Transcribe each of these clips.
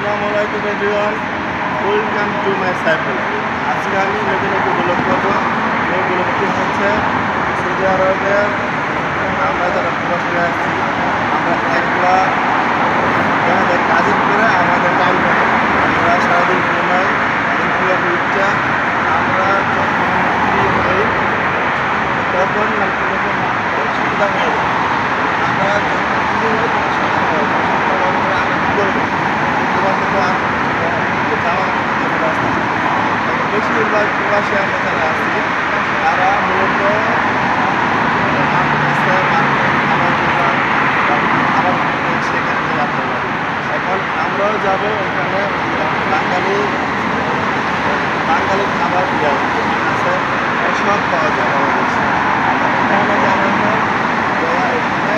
আসসালামু আলাইকুম everyone welcome to my cycle আজকে আমি নতুন একটি ব্লগ করব। এই ব্লগটি হচ্ছে সৌদি আরবের আমরা যারা পড়াশোনায় আসছি আমরা একলা দেখা যায় কাজের করে আমাদের টাইম থাকে আমরা সারাদিন ঘুমাই ঘুম থেকে উঠটা আমরা যখন free হই তখন মানে কোনো কোনো সুবিধা হয় না। আমরা যখন free হই তখন সন্ধ্যা হয়। সন্ধ্যা হওয়ার পরে আমরা কী করব? তোমাকে তো আর যাওয়া যেতে রাস্তা নেই। এখন বেশিরভাগ প্রবাসী আমরা যারা আছি, তারা মূলত এখন আমরাও যাব ওখানে বাঙালি বাঙালি খাবার দেওয়া আছে সব পাওয়া যায় আমাদের। এখানে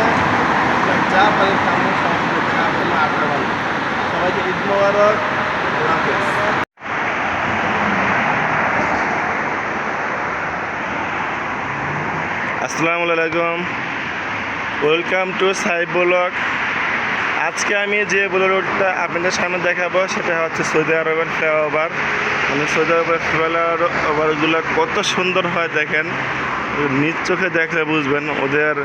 যা পারি খাব সব খেতে না পেলে আড্ডা মারবো সবাইকে ঈদ মোবারক আল্লাহ হাফেজ আসসালামু আলাইকুম। ওয়েলকাম টু সাই ব্লগ আজকে আমি যে ব্লগটা আপনাদের সামনে দেখাবো, সেটা হচ্ছে সৌদি আরবের ফ্লাইওভার মানে সৌদি আরবের ফ্লাইওভারগুলো কত সুন্দর হয় দেখেন। নিজ চোখে দেখলে বুঝবেন ওদের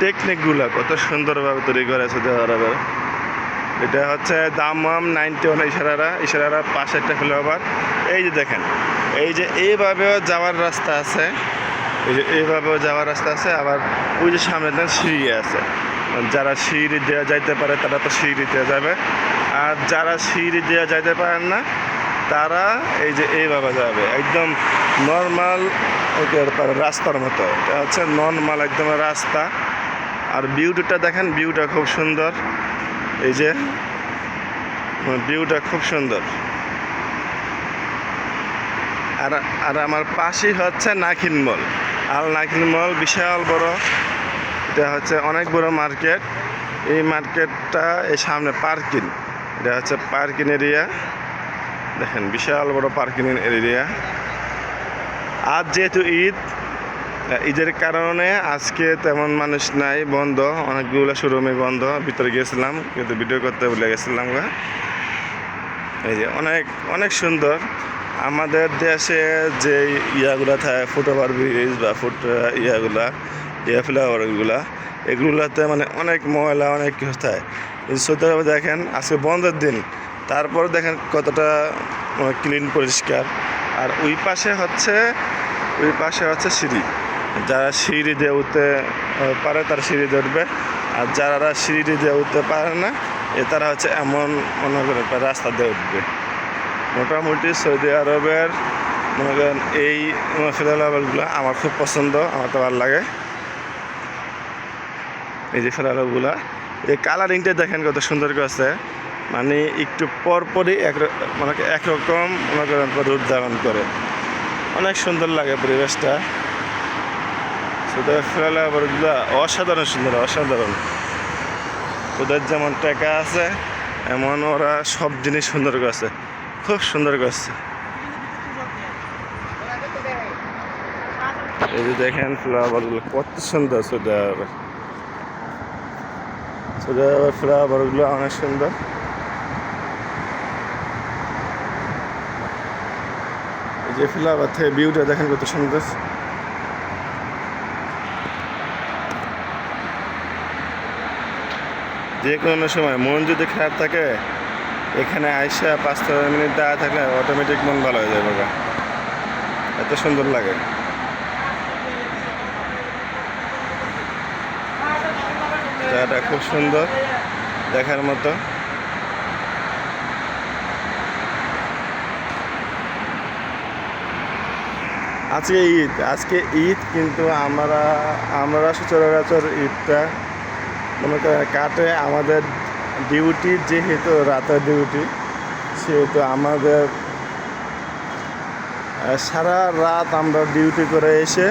টেকনিকগুলো কত সুন্দরভাবে তৈরি করে সৌদি আরবের এটা হচ্ছে দামাম নাইনটি ওয়ান ইশারারা ইশারারা পাশে একটা ফ্লাইওভার এই যে দেখেন, এই যে এইভাবেও যাওয়ার রাস্তা আছে। এই যে এইভাবেও যাওয়ার রাস্তা আছে, আবার ওই যে সামনে দেন সিঁড়ি আছে। যারা সিঁড়ি দেওয়া যাইতে পারে, তারা তো সিঁড়ি দেওয়া যাবে। আর যারা সিঁড়ি দেওয়া যাইতে পারেন না, তারা এই যে এইভাবে যাবে। একদম নর্মাল রাস্তার মতো। এটা হচ্ছে নর্মাল একদম রাস্তা। আর ভিউটা দেখেন ভিউটা খুব সুন্দর। এই যে ভিউটা খুব সুন্দর। আর আর আমার পাশেই হচ্ছে নাখিন মল আল নাখিন মল বিশাল বড়। এটা হচ্ছে অনেক বড় মার্কেট। এই মার্কেটটা এই সামনে পার্কিং। এটা হচ্ছে পার্কিং এরিয়া। দেখেন, বিশাল বড় পার্কিং এরিয়া। আজ যেহেতু ঈদ, ঈদের কারণে আজকে তেমন মানুষ নাই, বন্ধ। অনেকগুলো শোরুমে বন্ধ। ভিতরে গিয়েছিলাম কিন্তু ভিডিও করতে ভুলে গেছিলাম এই যে অনেক অনেক সুন্দর। আমাদের দেশে যে ইয়াগুলা থাকে, ফুটওভার ব্রিজ বা ফুট ইয়াগুলা, ইয়া ফ্লাওয়ারগুলা এগুলোতে মানে অনেক ময়লা, অনেক কিছু থাকে। সৌদি দেখেন, আজকে বন্ধের দিন, তারপর দেখেন কতটা ক্লিন পরিষ্কার। আর ওই পাশে হচ্ছে, ওই পাশে হচ্ছে সিঁড়ি। যারা সিঁড়ি দিয়ে উঠতে পারে তারা সিঁড়ি দিয়ে উঠবে। আর যারা সিঁড়ি দিয়ে উঠতে পারে না, এ তারা হচ্ছে এমন মনে করে রাস্তা দিয়ে উঠবে। মোটামুটি সৌদি আরবের মনে করেন এই ফেলালাগুলো আমার খুব পছন্দ, আমার তো ভালো লাগে। এই যে ফেলালাগুলা এই কালারিংটা দেখেন কত সুন্দর করছে। মানে একটু পরপরই এক মানে একরকম মনে করেন রূপ ধারণ করে। অনেক সুন্দর লাগে পরিবেশটা। সুতরাং অসাধারণ সুন্দর, অসাধারণ। ওদের যেমন টাকা আছে, এমন ওরা সব জিনিস সুন্দর করছে। খুব সুন্দর করছে। এই যে দেখেন ফ্লাওয়ারগুলো কত সুন্দর সৌদি আরবের ফ্লাওয়ারগুলো অনেক সুন্দর। এই যে ফ্লাওয়ার থেকে ভিউটা দেখেন কত সুন্দর। যে কোনো সময় মন যদি খারাপ থাকে এখানে আইসা পাঁচ ছয় মিনিট দাঁড়া থাকলে অটোমেটিক মন ভালো হয়ে যাবে। এত সুন্দর লাগে জায়গাটা খুব সুন্দর, দেখার মতো আজকে ঈদ আজকে ঈদ কিন্তু আমরা আমরা সচরাচর ঈদটা মনে করেন কাটে আমাদের ডিউটি যেহেতু, রাতের ডিউটি, সেহেতু আমাদের সারা রাত আমরা ডিউটি করে এসে,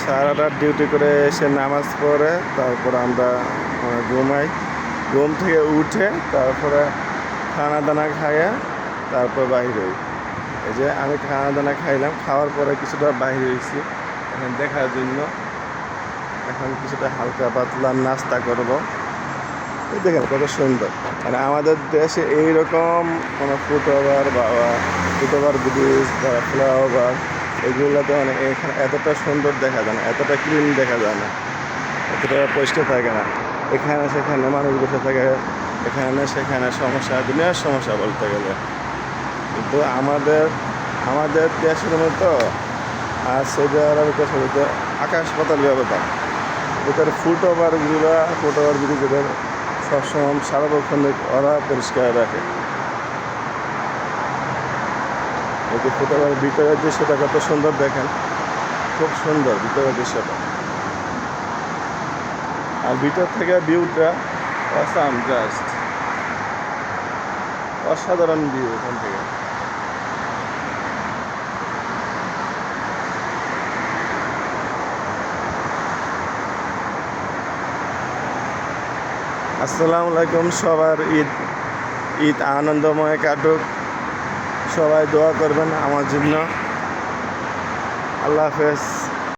সারা রাত ডিউটি করে এসে নামাজ পড়ে, তারপর আমরা ঘুমাই। ঘুম থেকে উঠে তারপরে খানা দানা খাইয়া তারপর বাইরে এই যে আমি খানা দানা খাইলাম, খাওয়ার পরে কিছুটা বাইরে হয়েছি। এখন দেখার জন্য এখন কিছুটা হালকা পাতলা নাস্তা করব। দেখেন কত সুন্দর। মানে আমাদের দেশে এইরকম কোনো ফুটওভার বা ফুটওভার ব্রিজ বা ফ্লাইওভার এগুলোতে মানে এখানে এতটা সুন্দর দেখা যায় না, এতটা ক্লিন দেখা যায় না, এতটা পরিষ্কার থাকে না। এখানে সেখানে মানুষ বসে থাকে, এখানে সেখানে সমস্যা, দুনিয়ার সমস্যা বলতে গেলে। কিন্তু আমাদের আমাদের দেশের মতো আর সৌদি আরবের দেশের মতো আকাশ পাতাল ব্যবধান। এটার ফুট ওভারগুলো ফুট ওভার ব্রিজের সবসময় সার্বক্ষণিক ওরা পরিষ্কার রাখে। এই যে ফুট ভিতরের দৃশ্যটা কত সুন্দর দেখেন। খুব সুন্দর ভিতরের দৃশ্যটা। আর ভিতর থেকে ভিউটা অসাম জাস্ট অসাধারণ ভিউ এখান থেকে। আসসালামু আলাইকুম সবার ঈদ ঈদ আনন্দময় কাটুক। সবাই দোয়া করবেন আমার জন্য। আল্লাহ হাফেজ।